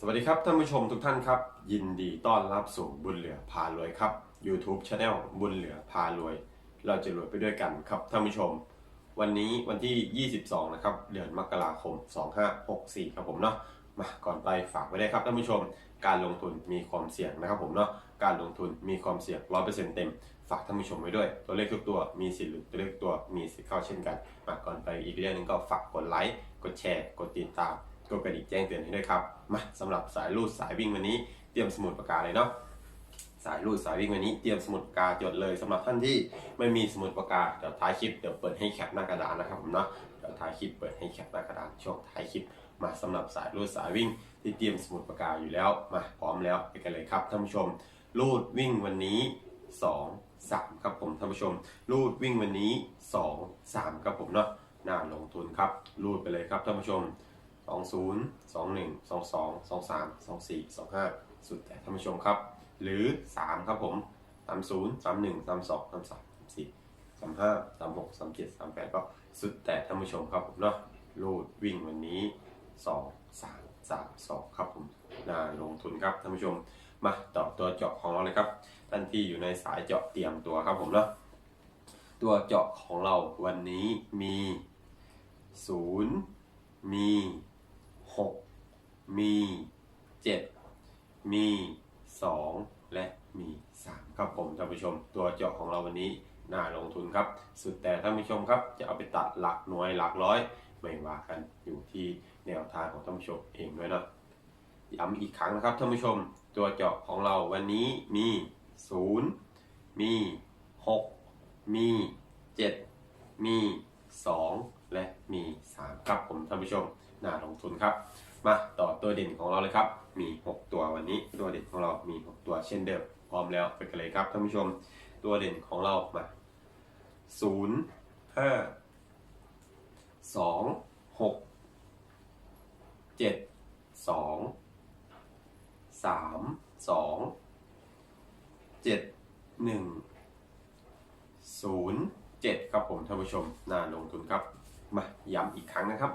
สวัสดีครับท่านผู้ชมทุกท่านครับ ยินดีต้อนรับสู่บุญเหลือพารวยครับ YouTube Channel บุญเหลือพารวย เราจะรวยไปด้วยกันครับท่านผู้ชม วันนี้วันที่ 22 นะครับ เดือนมกราคม 2564 ครับผมเนาะมาก่อนไปฝากไว้ได้ครับท่านผู้ชม การลงทุนมีความเสี่ยงนะครับผมเนาะการลงทุนมีความเสี่ยง 100%เต็ม ฝากท่านผู้ชมไว้ด้วย ตัวเลขทุกตัวมีสิทธิ์หลุดตัวเลขตัวมีสิทธิ์เข้าเช่นกันมาก่อนไปอีกเรื่องหนึงก็ฝากกดไลค์กดแชร์ กดติดตาม กดกระดิ่งแจ้งเตือนให้ด้วยครับ มาสำหรับสายรูดสายวิ่งวันนี้เตรียมสมุดปากกาเลยเนาะสายรูดสายวิ่งวันนี้เตรียมสมุดปากกาจดเลยสำหรับท่านที่ไม่มีสมุดปากกาเดี๋ยวท้ายคลิปเดี๋ยวเปิดให้แคปหน้ากระดานนะครับผมเนาะเดี๋ยวท้ายคลิปเปิดให้แคปหน้ากระดานช่วงท้ายคลิปมาสำหรับสายรูดสายวิ่ง ที่เตรียมสมุดปากกาอยู่แล้วมาพร้อมแล้วไปกันเลยครับท่านผู้ชมรูดวิ่งวันนี้ 2 3ครับผมท่านผู้ชม รูดวิ่งวันนี้ 2 3ครับผมเนาะน่าลงทุนครับรูดไปเลยครับท่านผู้ชม 20 21 22 23 24 25สุดแต่ท่านผู้ชมครับ หรือ3ครับผม30 31 32 33 34 35 36 37 38ก็สุดแต่ท่านผู้ชมครับผมเนาะรูดวิ่งวันนี้2 3 3 2ครับผมน่าลงทุนครับท่านผู้ชมมาต่อตัวเจาะของเราเลยครับท่านที่อยู่ในสายเจาะเตรียมตัวครับผมเนาะตัวเจาะของเราวันนี้มี0มี มี7มี2และมี3ครับผมท่านผู้ชม ตัวเจาะของเราวันนี้น่าลงทุนครับ สุดแต่ท่านผู้ชมครับ จะเอาไปตัดหลักหน่วยหลักร้อย ไม่ว่ากันอยู่ที่แนวทางของท่านผู้ชมเองด้วยนะย้ำอีกครั้งนะครับท่านผู้ชม ตัวเจาะของเราวันนี้มี 0 มี 6 มี 7 มี 2 และมี 3 ครับผมท่านผู้ชมน่าลงทุนครับ มาต่อตัวเด่นของเราเลยครับ มี 6 ตัววันนี้ตัวเด่นของเรามี 6 ตัวเช่นเดิมพร้อมแล้วไปกันเลยครับท่านผู้ชมตัวเด่นของเรามา 0 5 2 6 7 2สามสองเจ็ดหนึ่งศูนย์เจ็ดครับผมท่านผู้ชมน่าลงทุนครับ มาย้ำอีกครั้งนะครับ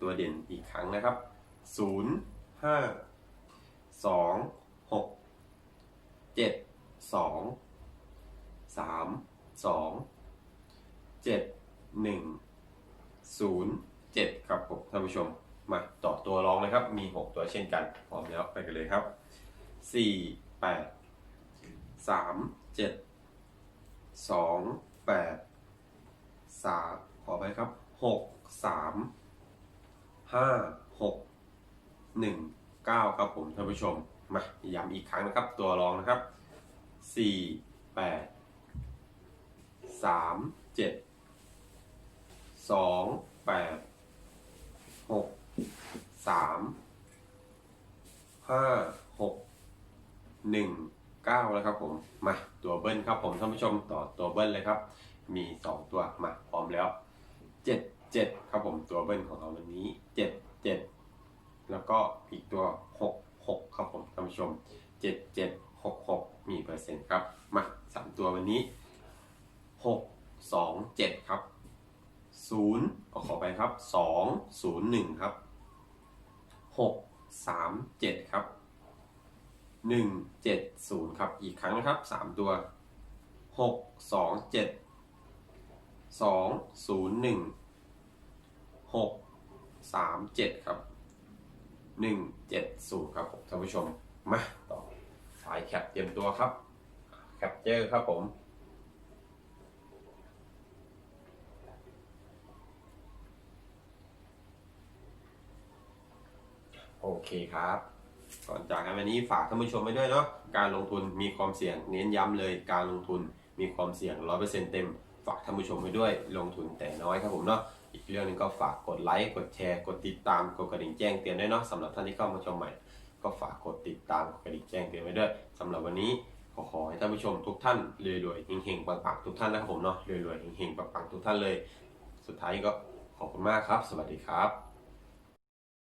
ตัวเด่นอีกครั้งนะครับ ศูนย์ห้าสองหกเจ็ดสองสามสองเจ็ดหนึ่งศูนย์เจ็ดครับผมท่านผู้ชมมาต่อตัวรองเลยครับ มี6ตัวเช่นกัน พร้อมแล้วไปกันเลยครับ4 8 3 7 2 8 3ขอไปครับ6 3 5 6 1 9 ครับผมท่านผู้ชม มาย้ำอีกครั้งนะครับ ตัวรองนะครับ 4 8 3 7 2 8หกสามห้าหกหนึ่งเก้าแล้วครับผม มาตัวเบิ้ลครับผมท่านผู้ชมต่อตัวเบิ้ลเลยครับ มีสองตัวมาพร้อมแล้วเจ็ดเจ็ดครับผมตัวเบิ้ลของเราวันนี้เจ็ดเจ็ด แล้วก็อีกตัวหกหกครับผมท่านผู้ชมเจ็ดเจ็ดหกหกมีเปอร์เซ็นต์ครับ มาสามตัววันนี้หกสองเจ็ดครับศูนย์ขอไปครับสองศูนย์หนึ่งครับหกสามเจ็ดครับหนึ่งเจ็ดศูนย์ครับ อีกครั้งนะครับสามตัวหกสองเจ็ดสองศูนย์หนึ่งหกสามเจ็ดครับ หนึ่งเจ็ดศูนย์ครับผมท่านผู้ชม มาต่อสายแคปเตรียมตัวครับ แคปเจอร์ครับผมโอเคครับ ก่อนจากกันวันนี้ฝากท่านผู้ชมไว้ด้วยเนาะ การลงทุนมีความเสี่ยง เน้นย้ำเลยการลงทุนมีความเสี่ยง100%เต็ม ฝากท่านผู้ชมไว้ด้วย ลงทุนแต่น้อยครับผมเนาะ อีกเรื่องนึงก็ฝากกดไลค์กดแชร์ กดติดตามกดกระดิ่งแจ้งเตือนด้วยเนาะสำหรับท่านที่เข้ามาชมใหม่ ก็ฝากกดติดตามกดกระดิ่งแจ้งเตือนไว้ด้วยสำหรับวันนี้ขอขอให้ท่านผู้ชมทุกท่านรวยๆเฮงๆปังๆทุกท่านนะครับผมเนาะรวยๆเฮงๆปังๆทุกท่านเลย สุดท้ายก็ขอบคุณมากครับ สวัสดีครับ